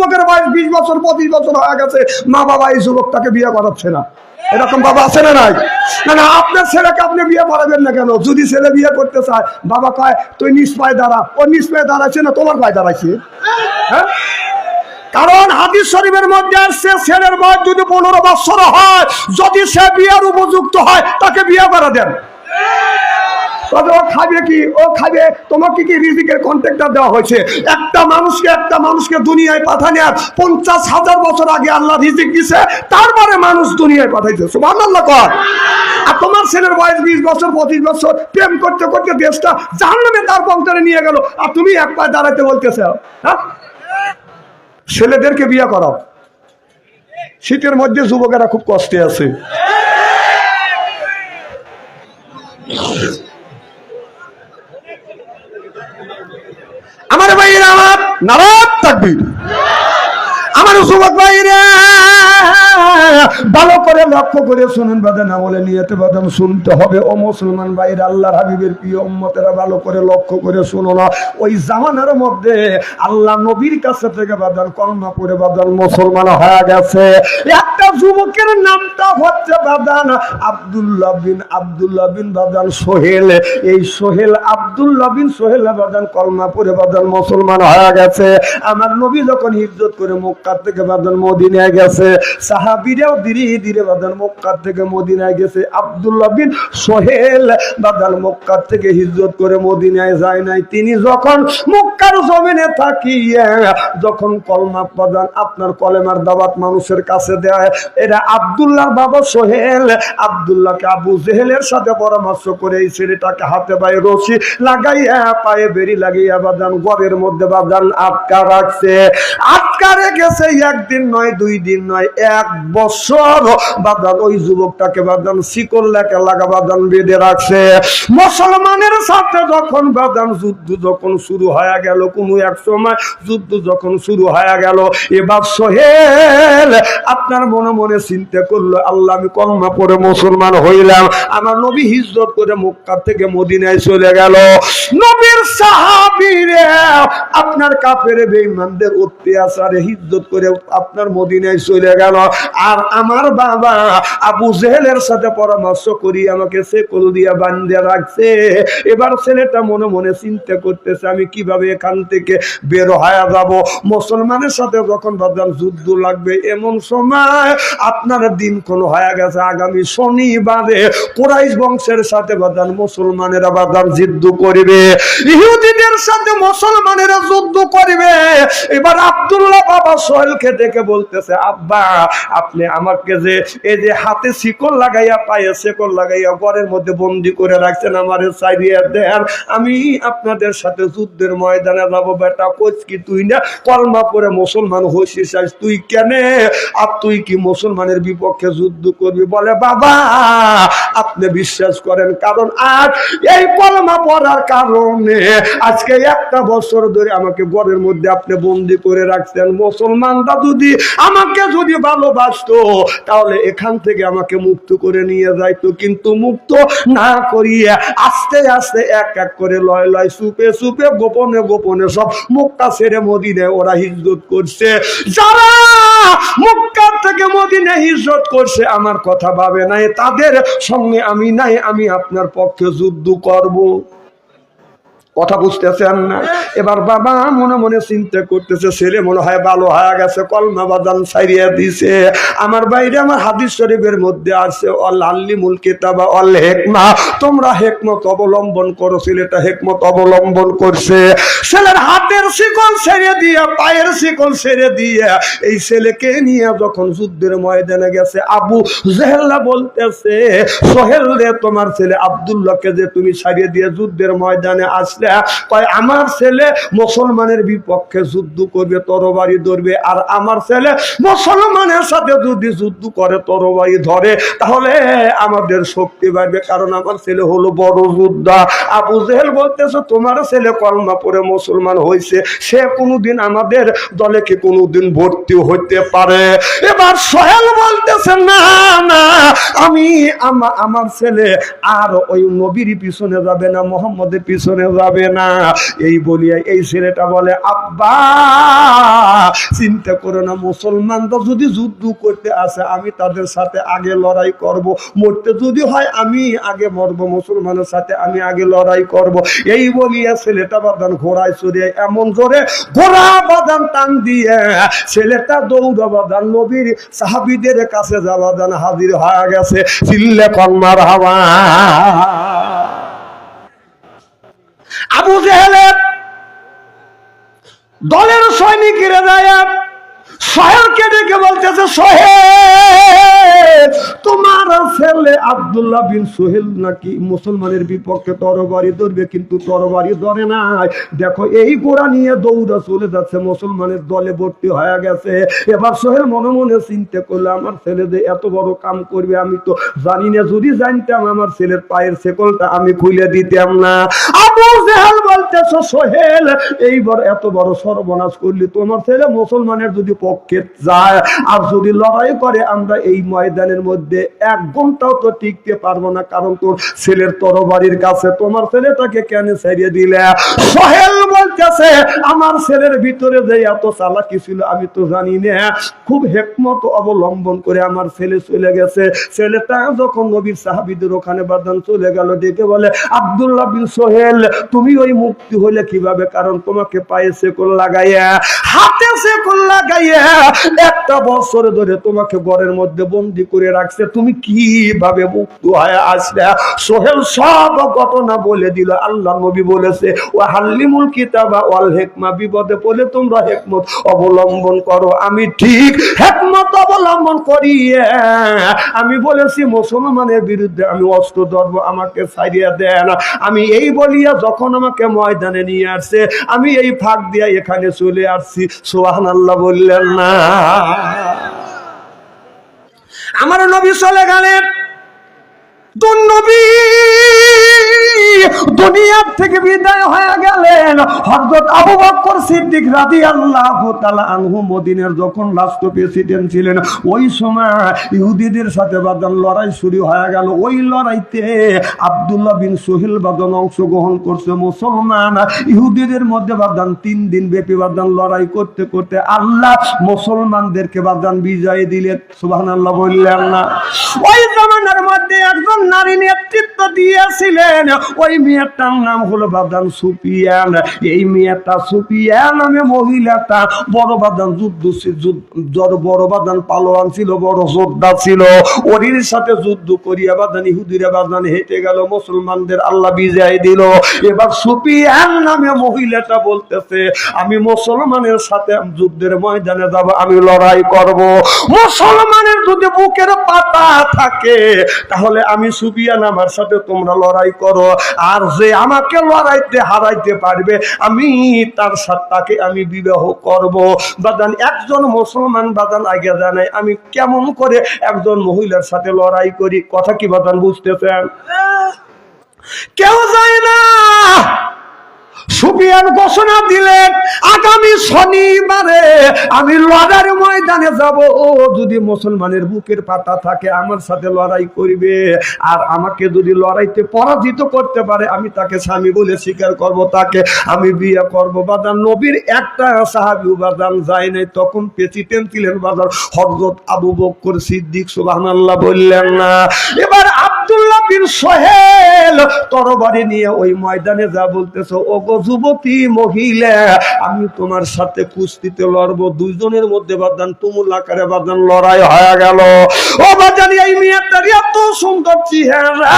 যুবকের বয়স বিশ বছর, পঁচিশ বছর হয়ে গেছে, মা বাবা এই যুবকটাকে বিয়ে করাচ্ছে না। এরকম বাবা আছে না নাই? না না, আপনার ছেলেকে আপনি বিয়ে করাবেন না কেন? যদি ছেলে বিয়ে করতে চায়, বাবা কয়, তুই নিজ পায়ে দাঁড়া। ও নিজ পায়ে দাঁড়াচ্ছে না, তোমার পায়ে দাঁড়াইছে? হ্যাঁ? কারণ হাদিস শরীফের মধ্যে আসছে, ছেলের বয়স যদি পনেরো বছর হয়, যদি সে বিয়ের উপযুক্ত হয়, তাকে বিয়ে করে দেন। তবে ও খাবে কি? ও খাবে তোমাকে কি রিজিকের কন্ট্রাক্টটা দেওয়া হয়েছে? একটা মানুষকে একটা মানুষকে দুনিয়ায় পাঠানে আর পঞ্চাশ হাজার বছর আগে আল্লাহ রিজিক দিছে, তারপরে মানুষ দুনিয়ায় পাঠাইছে। সুবহানাল্লাহ কর আর তোমার ছেলের বয়স বিশ বছর, পঁচিশ বছর, প্রেম করতে করতে দেশটা জাহান্নামে তার পঙ্করে নিয়ে গেল। আর তুমি এক পায়ে দাঁড়াতে বলতেছে হ্যাঁ? ছেলেদেরকে বিয়ে করাও। শীতের মধ্যে যুবকেরা খুব কষ্টে আছে। আমার ভাইয়েরা আমার নারাজ থাকবি। ভালো করে লক্ষ্য করে শুনতে হবে। ও মুসলমান ভাইরা হাবিবের ভালো করে লক্ষ্য করে শুনো না। ওই মধ্যে আল্লাহ নবীর কাছে থেকে বাদান কলমা করে বাদান মুসলমান হয়ে গেছে। একটা যুবকের নামটা হচ্ছে বাদান বিন বিন বাদান সোহেল। এই সোহেল বিন সোহেল বাদান কলমা পরে বাদান মুসলমান হয়ে গেছে। আমার নবী যখন হিজরত করে মক্কা থেকে বাদান মদিনায় গেছে। সাহাবিরাও ধীরে ধীরে বাদান মক্কা থেকে মদিনায় গেছে। আব্দুল্লাহ বিন সোহেল বাদান মক্কা থেকে হিজরত করে মদিনায় যায় নাই। তিনি যখন মক্কার জমিনে থাকিয়ে যখন কলমা প্রদান আপনার কলেমার দাওয়াত মানুষের কাছে দেয়, এরা আব্দুল্লাহর বাবা সোহেল আব্দুল্লাহকে আবু জেহেলের সাথে পরামর্শ করে এই ছেলেটাকে হাতে পায়ে রশি লাগাইয়া, পায়ে বেরি লাগিয়ে বাদান ঘরের মধ্যে বাদান আটকা রাখছে। আটকা গেছে, একদিন নয়, দুই দিন নয়, এক বছর বাদান, ওই যুবকটাকে বাদান শিকল লেখা লাগা বাদান বেঁধে রাখছে। মুসলমানের সাথে যখন বাদান যুদ্ধ যখন শুরু হয়ে গেল, কোনো এক সময় যুদ্ধ যখন শুরু হয়ে গেল, এবার সোহেল আপনার মনে মনে চিন্তা করল, আল্লাহ আমি কলমা পরে মুসলমান হইলাম, আমার নবী হিজরত করে মক্কা থেকে মদিনায় চলে গেল। নবীর সাহাবীরে, আপনার কাফের বেঈমানদের অত্যাচারে হিজরত করে আপনার মদিনায় চলে গেল। আর আমার বাবা আবু জেহেলের সাথে পরামর্শ করি আমাকে সেকল দিয়া বান্ধে রাখছে। এবার ছেলেটা মনে মনে চিন্তা করতেছে, আমি কীভাবে এখান থেকে বের হয়ে যাব? মুসলমানের সাথে যখন ভাবলাম যুদ্ধ লাগবে, এমন সময় আপনার দিন কোন হয়ে গেছে। আগামী শনিবারে কোরাইশ বংশের সাথে বাদান মুসলমানেরা বাদান যুদ্ধ করবে। ইহুদিদের সাথে মুসলমানেরা যুদ্ধ করবে। এবার আব্দুল্লাহ বাবা সোহেলকে ডেকে বলতেছে, আব্বা, আপনি আমাকে যে এই যে হাতে শিকল লাগাইয়া পায়ে শিকল লাগাইয়া ঘরের মধ্যে বন্দি করে রাখছেন, আমার সাইডিয়া দেন। আমি আপনাদের সাথে যুদ্ধের ময়দানে যাব, বেটা কোচ তুই না কলমা পরে মুসলমান হইছিস তুই কেন? আর তুই কি মুসলমানের বিপক্ষে যুদ্ধ করবি? বলে, বাবা, আপনি বিশ্বাস করেন, কারণ আজ এই কলমা পড়ার কারণে আজকে একটা বছর ধরে আমাকে ঘরের মধ্যে আপনি বন্দি করে রাখছেন। মুসলমানরা যদি আমাকে যদি ভালোবাসতো, তাহলে এখান থেকে আমাকে মুক্ত করে নিয়ে যাইতো। কিন্তু মুক্ত না করিয়ে আস্তে আস্তে এক এক করে লয় লয় সুপে সুপে গোপনে গোপনে সব মুক্তা ছেড়ে মদিনে ওরা হিজরত করছে। যারা মক্কা থেকে মদিনে হিজরত করছে, আমার কথা ভাবে নাই। তাদের সঙ্গে আমি নাই, আমি আপনার পক্ষে যুদ্ধ করব। কথা বুঝতেছেন না? এবার বাবা মনে মনে চিন্তা করতেছে, ছেলে মনে হয় ভালো হয়ে গেছে, কলমা বাদান সাইরিয়া দিছে। আমার বাইরে আমার হাদিস শরীফের মধ্যে আছে, অল আল্লি মুল কিতাবা, অল হেকমা। তোমরা হেকমত অবলম্বন করো, ছেলেটা হেকমত অবলম্বন করছে। ছেলের হাতের শিকল ছেড়ে দিয়ে, পায়ের শিকল ছেড়ে দিয়ে, এই ছেলেকে নিয়ে যখন যুদ্ধের ময়দানে গেছে, আবু জেহেল্লা বলতেছে, সোহেল রে, তোমার ছেলে আব্দুল্লাহকে যে তুমি ছাড়িয়ে দিয়ে যুদ্ধের ময়দানে আসলে, কয়, আমার ছেলে মুসলমানের বিপক্ষে যুদ্ধ করবে, তরবারি ধরবে, আর আমার ছেলে মুসলমানের সাথে যদি যুদ্ধ করে, তরবারি ধরে, তাহলে আমাদের শক্তি বাড়বে, কারণ আমার ছেলে হলো বড় যোদ্ধা। আবু জেহেল বলতেছে, তোমার ছেলে কলমা পরে মুসলমান হয়েছে সে কোনোদিন আমাদের দলে কি কোনোদিন ভর্তি হইতে পারে? এবার সোহেল বলতেছে, না না, আমি আমা- আমার ছেলে আর ওই নবীর পিছনে যাবে না, মোহাম্মদের পিছনে যাবে না। এই বলিয়া এই ছেলেটা বলে, আব্বা, চিন্তা করো না, মুসলমানরা যদি যুদ্ধ করতে আসে, আমি তাদের সাথে আগে লড়াই করব। মরতে যদি হয়, আমি আগে মরবো, মুসলমানের সাথে আমি আগে লড়াই করব। এই বলিয়া ছেলেটা বাদান ঘোড়ায় এমন জোরে ঘোড়া বাদান টান দিয়ে ছেলেটা বাদান নবীর সাহাবিদের কাছে হাজির হয়ে গেছে। চিল্লে হাওয়া। আবু দলের সৈনিকেরা যায় সোহেলকে ডেকে বলতেছে, সোহেল, তোমার ছেলে আব্দুল্লাহ বিন সোহেল নাকি মুসলমানের বিপক্ষে তরবারি ধরবে, কিন্তু তরবারি ধরে নাই। দেখো, এই নিয়ে দৌড়া চলে যাচ্ছে, মুসলমানের দলে ভর্তি হয়ে গেছে। এবার সোহেল মনে মনে চিন্তা করল, আমার ছেলে যে এত বড় কাম করবে, আমি তো জানি না, যদি জানতাম আমার ছেলের পায়ের শেকলটা আমি খুলে দিতাম না। আবু জেহেল বলতেছ, সোহেল, এইবার এত বড় সর্বনাশ করলি, তোমার ছেলে মুসলমানের যদি পক্ষে যায়, আর যদি লড়াই করে, আমরা এই ময়দানের মধ্যে এক ঘন্টাও তো টিকতে পারব না, কারণ তোর ছেলের তরবারির কাছে তোমার ছেলেটাকে কেন ছেড়ে দিলে? সোহেল বলতেছে আমার ছেলের ভিতরে যে এত চালাকি ছিল, আমি তো জানি না। খুব হেকমত অবলম্বন করে আমার ছেলে চলে গেছে। ছেলেটা যখন নবীর সাহাবিদের ওখানে বাদান চলে গেল, ডেকে বলে, আব্দুল্লাহ বিন সোহেল, তুমি ওই মুক্তি হলে কীভাবে? কারণ তোমাকে পায়ে সেকল লাগাইয়া, হাতে সেকল লাগাইয়া একটা বছর ধরে তোমাকে ঘরের মধ্যে বন্দি করে রাখছে। তুমি কীভাবে মুক্ত হয়ে আসলে? সোহেল সব ঘটনা বলে দিল। আল্লাহ নবী বলেছে ও হাল্লিমুল কিতাবা ওয়াল হেকমা বিপদে পড়লে তোমরা হেকমত অবলম্বন করো। আমি ঠিক হেকমত অবলম্বন করি আমি বলেছি, মুসলমানের বিরুদ্ধে আমি অস্ত্র ধরবো, আমাকে ছাড়িয়ে দেন। আমি এই বলিয়া যখন আমাকে ময়দানে নিয়ে আসছে, আমি এই ফাঁক দিয়া এখানে চলে আসছি। সোহান আল্লাহ বললেন, না। আমার নবী চলে গেলেন। দুন নবী। দুনিয়ার থেকে বিদায় হয়ে গেলেন হযরত আবু বকর সিদ্দিক রাদিয়াল্লাহু তাআলা আনহু মদিনার যখন লাস্ট প্রেসিডেন্ট ছিলেন, ওই সময় ইহুদিদের সাথে বাদান লড়াই শুরু হয়ে গেল। ওই লড়াইতে আব্দুল্লাহ বিন সোহেল বাদান অংশগ্রহণ করছে। মুসলমান ইহুদিদের মধ্যে বাদান তিন দিন ব্যাপী বাদান লড়াই করতে করতে আল্লাহ মুসলমানদেরকে বাদান বিজয় দিলেন। সুবহানাল্লাহ বললেন না। ওই জামানার মধ্যে একজন নারী নেতৃত্ব দিয়েছিলেন। ওই মেয়েটার নাম হলো বাদান সুপিয়ান এই মেয়েটা সুপিয়ান নামে মহিলাটা। বড় বাদান যুদ্ধ যুদ্ধ- বড় বাদান পালোয়ান ছিল, বড় যোদ্ধা ছিল। ওরির সাথে যুদ্ধ করিয়া বাদান ইহুদিরা বাদান হেঁটে গেল, মুসলমানদের আল্লাহ বিজয় দিল। এবার সুপিয়ান নামে মহিলাটা বলতেছে, আমি মুসলমানের সাথে যুদ্ধের ময়দানে যাব, আমি লড়াই করব। মুসলমানের যদি বুকের পাতা থাকে, তাহলে আমি সুবিয়ান আমার সাথে তোমরা লড়াই করো। আর যে আমাকে লড়াইতে হারাইতে পারবে আমি তার সত্তাকে আমি বিবাহ করব। বাদান একজন মুসলমান বাদান আগে জানে আমি কেমন করে একজন মহিলার সাথে লড়াই করি? কথা কি বাদান বুঝতেছেন? কেউ যায় না! সুবিয়ান ঘোষণা দিলেন, আগামী শনিবারে আমি লড়ার ময়দানে যাব। যদি মুসলমানের বুকের পাতা থাকে, আমার সাথে লড়াই করবে। আর আমাকে যদি লড়াইতে পরাজিত করতে পারে, আমি তাকে স্বামী বলে স্বীকার করব। তাকে আমি বিয়ে করব। বাদান নবীর একটা সাহাবি বাদান যায় নাই। তখন প্রেসিডেন্ট ছিলেন বাদান হজরত আবু বক্কর সিদ্দিক, সুবহানাল্লাহ বললেন না। এবার আব্দুল্লাহ বিন সোহেল তরবারি নিয়ে ওই ময়দানে যা বলতেছো ও গো যুবতী মহিলা আমি তোমার সাথে কুস্তিতে লড়বো, দুইজনের মধ্যে বাদান তুমুল আকারে বাদান লড়াই হয়ে গেল। ও বাজানি, এই মেয়েটার এত সুন্দর চেহারা।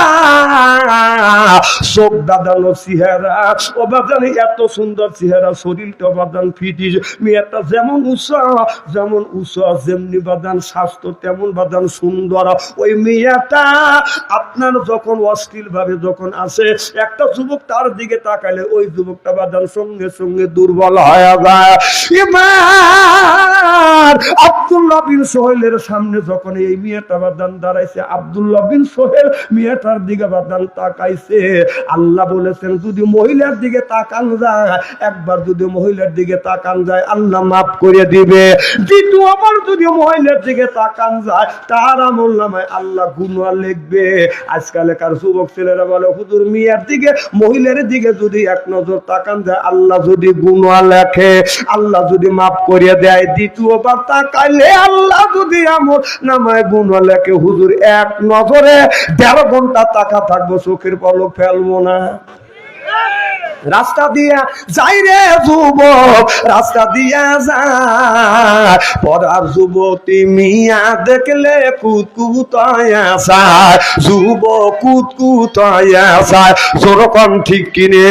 চোখ দাদালো চেহারা। ও বাজানি, এত সুন্দর চেহারা, শরীরটা বাদান ফিটিস মেয়েটা যেমন উৎসাহ যেমন উৎসাহ যেমনি বাদান স্বাস্থ্য তেমন বাদান সুন্দর। ওই মেয়েটা আপনার যখন অশ্লীল ভাবে যখন আসে, একটা যুবক তার দিকে তাকালে ওই যুবকটা বাদান সঙ্গে সঙ্গে দুর্বল হয়ে যায় আব্দুল্লাহ বিন সোহেলের সামনে যখন এই মেয়েটা বাদান দাঁড়াইছে, আব্দুল্লাহ বিন সোহেল মেয়েটার দিকে বাদান তাকাইছে। আল্লাহ বলেছেন, যদি মহিলার দিকে তাকান যায়, একবার যদি মহিলার দিকে তাকান যায়, আল্লাহ মাফ করে দিবে। দ্বিতীয়বার যদি মহিলার দিকে তাকান যায়, তার আমল নামায় আল্লাহ গুণা লিখবে। আজকালকার যুবক ছেলেরা বলে, হুজুর, মিয়ার দিকে, মহিলার দিকে যদি এক নজর তাকান যায়, আল্লাহ যদি গুণা লেখে, আল্লাহ যদি মাফ করে দেয় দ্বিতীয়বার তাকাইলে আল্লাহ যদি আমল নামায় গুণা লেখে, হুজুর এক নজরে দেড় ঘণ্টা তাকা থাকব, চোখের পলক ফেলব না। রাস্তা দিয়া যাই রে যুবক, রাস্তা দিয়া যায় পরার যুবতী মিয়া দেখলে কুতকুতায়া যায় যুবক কুতকুতায়া জোরকম ঠিক কিনে।